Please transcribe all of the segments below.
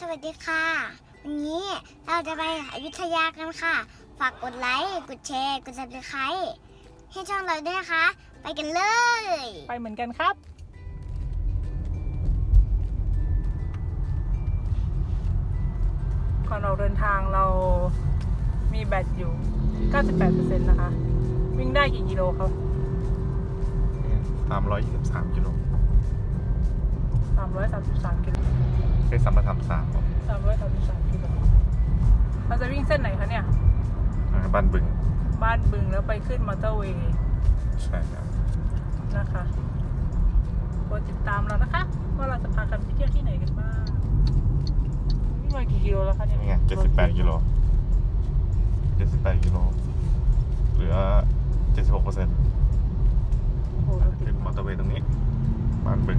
สวัสดีค่ะ วันนี้เราจะไปอยุธยากันค่ะ ฝากกดไลค์ กดแชร์ กด subscribe ให้ช่องเราด้วยนะคะ ไปกันเลย ไปเหมือนกันครับ ก่อนออกเดินทางเรามีแบตอยู่ 98%นะคะ วิ่งได้กี่กิโลครับสามร้อ ยยี่สิบสามกิโล333กิโลเคยสัมมาทำสาม333กิโลเราจะวิ่งเส้นไหนคะเนี่ยบ้านบึง บ้านบึงแล้วไปขึ้นมอเตอร์เวย์ใช่ครับ นะคะโปรดติดตามเรานะคะ ว่าเราจะพากันไปเที่ยวที่ไหนกันบ้างวิ่งมากี่กิโลแล้วคะเนี่ยนี่ไงเจ็ดสิบแปดกิโลเจ็ดสิบแปดกิโลเหลือเจ็ดสิบหกเปอร์เซ็นต์โอ้โหรถติขึ้ดนมอเตอร์เวย์ตรงนี้บ้านบึง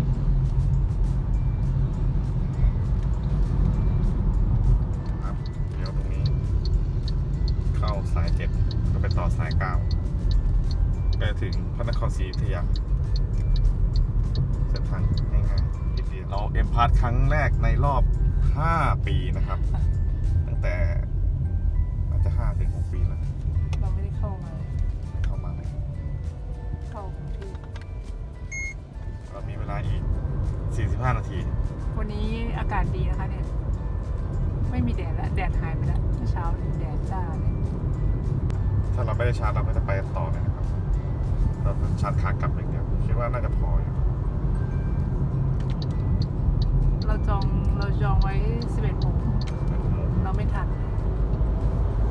สายเก้าก็จะถึงพระนครศรีอยุธยาเส้นทางง่ายๆนิดเดียวเราเอ็มพาร์ครั้งแรกในรอบ 5 ปีนะครับ ตั้งแต่อาจจะ5ถึง6ปีแล้วเราไม่ได้เข้ามาเข้ามาเลยเข้ากรุงเทพเรามีเวลาอีก 45 นาที วันนี้อากาศดีนะคะเนี่ย ไม่มีแดดแล้ว แดดหายไปแล้วเมื่อเช้าเนี่ยแดดจ้าเลย ถ้าเราไม่ได้ชาร์จเราก็จะไปต่อเลยนะครับเราจะชาร์จขากลับอย่างเดียวคิดว่าน่าจะพออยู่เราจองเราจองไว้11โมงในอุโมงค์เราไม่ทัน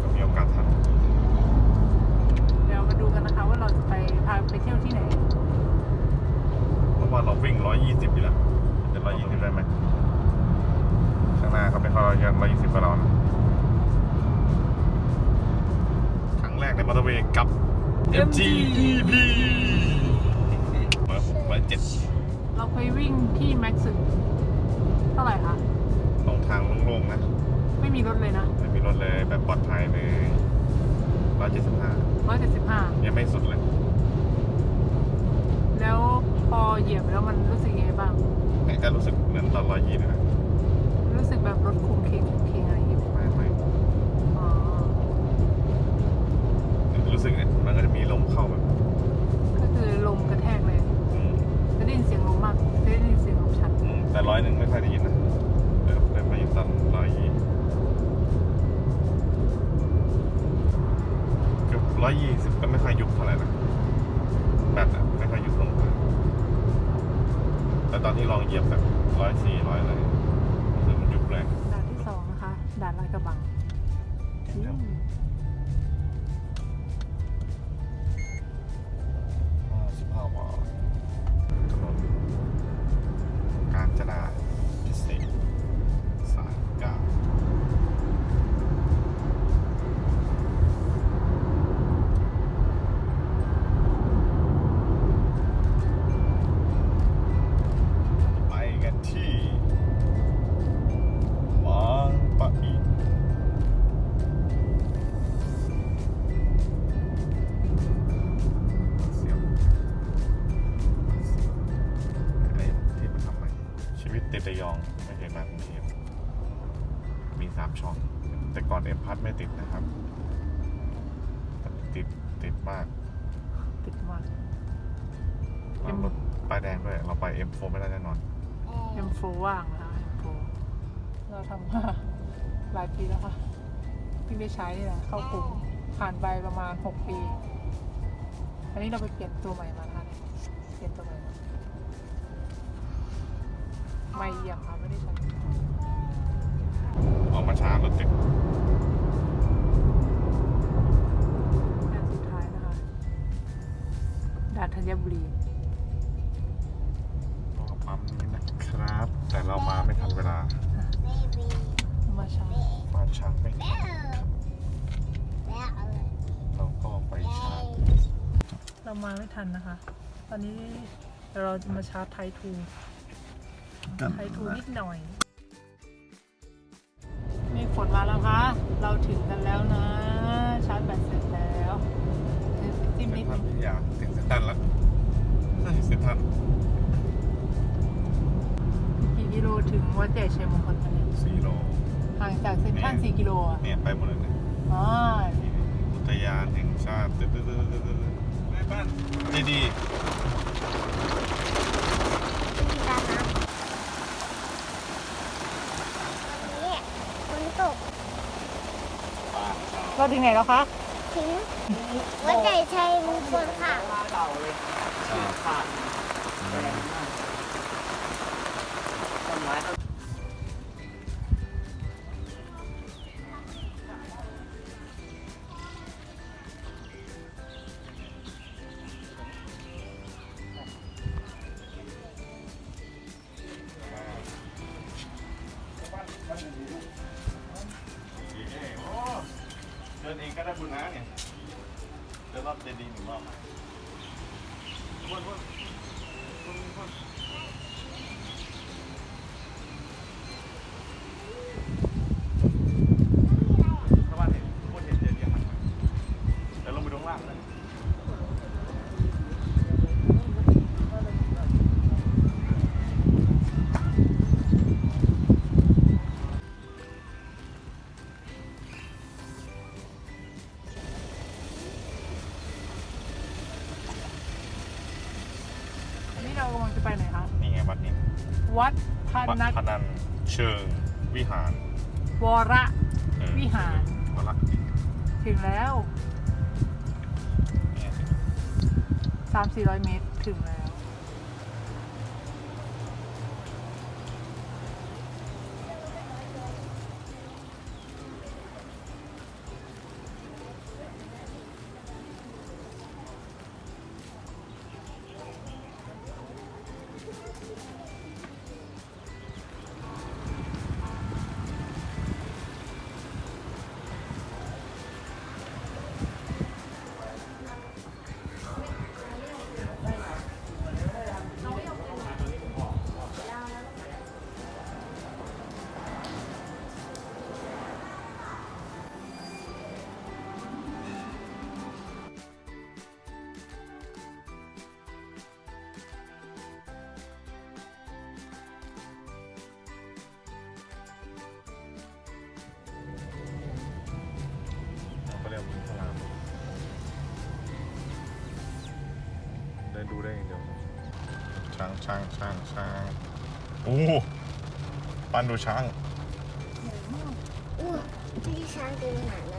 ก็มีโอกาสทัน เดี๋ยวมาดูกันนะคะ ว่าเราจะไปพาไปเที่ยวที่ไหน เพราะว่าเราวิ่ง 120อยู่แล้วจะ120 ได้ไหมข้างหน้าเขาไม่ค่อยยัง120กับเรานะครั้งแรกในมอเตอร์เวย์ กับ MGEP ร้อยหกร้อยเจ็ดเราเคยวิ่งที่แม็กซ์เท่าไหร่คะ ตรงทางโล่งๆนะ ไม่มีรถเลยนะ ไม่มีรถเลยแบบปลอดภัยเลยร้อยเจ็ดสิบห้า175ยังไม่สุดเลย แล้วพอเหยียบแล้วมันรู้สึกยังไงบ้างแต่ก็รู้สึกเหมือนตอนร้อยยี่เลยนะ รู้สึกแบบรถคุมเคง แต่ร้อยหนึ่งไม่ค่อยได้ยินนะเดินเดินมาอยู่ตอนร้อยยี่เกือบร้อยยี่สิบก็ไม่ค่อยยุบเท่าไหร่นะแบตอะไม่ค่อยยุบลงมาแต่ตอนที่ลองเหยียบแบบร้อยสี่ร้อยอะไรรู้สึกมันยุบแรงด่านที่สองนะคะด่านลาดกระบัง ยองไม่เคยมากรุงเทพมีสามช่อง แต่ก่อนเอ็มพัทไม่ติดนะครับตอนนี้ติดติดมาก ติดมากเรารถป้ายแดงด้วย เราไป M4 ไม่ได้แน่นอน M4 ว่างนะคะ M4 เราทำมาหลายปีแล้วค่ะเพิ่งได้ใช้นี่แหละเข้ากลุ่มผ่านไปประมาณ 6 ปี อันนี้เราไปเปลี่ยนตัวใหม่มานะคะเนี่ยเปลี่ยนตัวใหม่มา ไม่เยี่ยมค่ะไม่ได้ใช้ออกมาช้ารถติดด่านสุดท้ายนะคะด่านธัญบุรีรอปั๊มนี้นะครับ แต่เรามาไม่ทันเวลา baby มาช้ามาช้าไม่ทันแล้วเอาเลยเราก็ไปชาร์จเรามาไม่ทันนะคะ ตอนนี้เราจะมาชาร์จไททูกัน ไททูนิดหน่อยมีฝนมาแล้วคะ เราถึงกันแล้วนะ ชาร์จแบตเสร็จแล้วจิ้มเซ็นินดทรันึลงพิทยาถึงเซ็นทรัลแล้วเซ็นทรัลกี่กิโลถึงวัดใหญ่ชัยมงคลคะเนี่ยสี่โลห่างจากเซ็นทรัลเนี่ยสี่กิโลอะเนี่ยไปหมดเลยเนี่ยอ๋ออุทยานแห่งชาติตึ๊ดตึ๊ดตึ๊ดตึ๊ดตึ๊ดตึ๊ดบ้านดีดี ที่ตามน้ำวันนี้ฝนตก เราถึงไหนแล้วคะถึงวัดใหญ่ชัยมงคลค่ะเดิ อบเจดีย์หนึ่งรอบวนวนวนวน กำลังจะไปไหนคะนี่ไงวัดนี้วัดพวัดนัสพนันเชิงวิหารวรเออวิหารวัดละถึงแล้ว เนี่ย 3-400 เมตรถึงแล้ว นดูได้อย่างเดียวช้างช้างช้างช้างโอ้ปันดูช้างอู้ที่ช้างเดินหน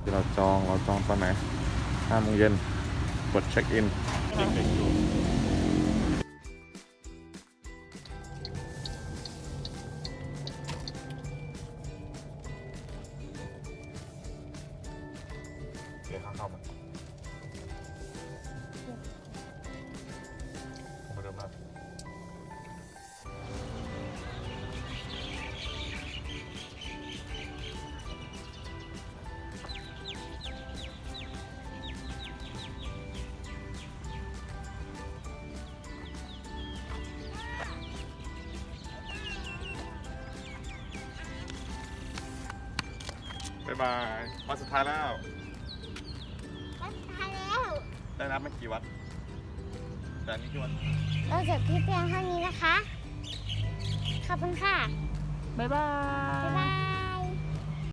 ที่เราจองเราจองตอนไหนห้าโมงเย็นกดเช็คอินเด็กๆอยู่ บ๊ายบายวันสุดท้ายแล้ว วัดท้ายแล้ว ได้นับไม่กี่วัด แต่อันนี้กี่วัดเราจบที่เพียงเท่านี้นะคะ ขอบคุณค่ะ บ๊ายบาบ๊ายยบาย